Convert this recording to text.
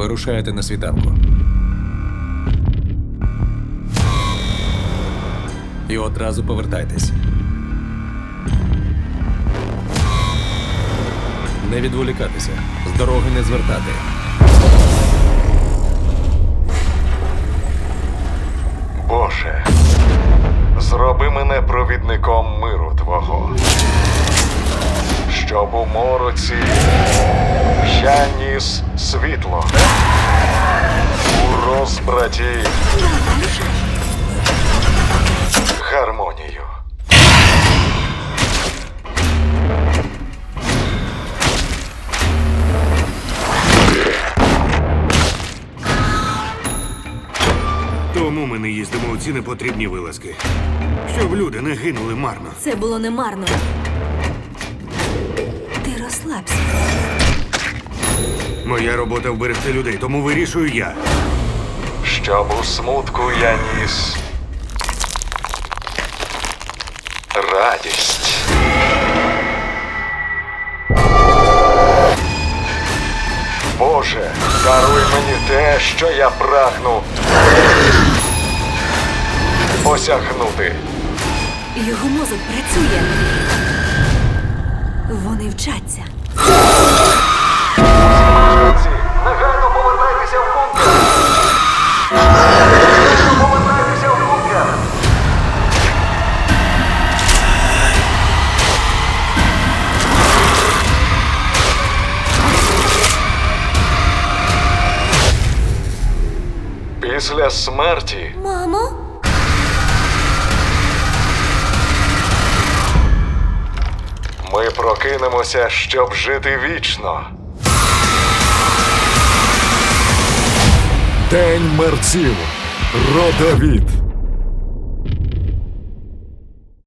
Вирушаєте на світанку. І одразу повертайтесь. Не відволікатися, з дороги не звертати. Боже, зроби мене провідником миру Твого. Щоб у мороці я ніс світло. У розбраті гармонію. Тому ми не їздимо у ці непотрібні вилазки. Щоб люди не гинули марно. Це було немарно. Ти розслабся. Моя робота вберегти людей, тому вирішую я. Щоб у смутку я ніс радість. Боже, даруй мені те, що я прагну осягнути. Його мозок працює. Вони вчаться. Після смерті Мамо? ми прокинемося, щоб жити вічно. День мерців. Родовід.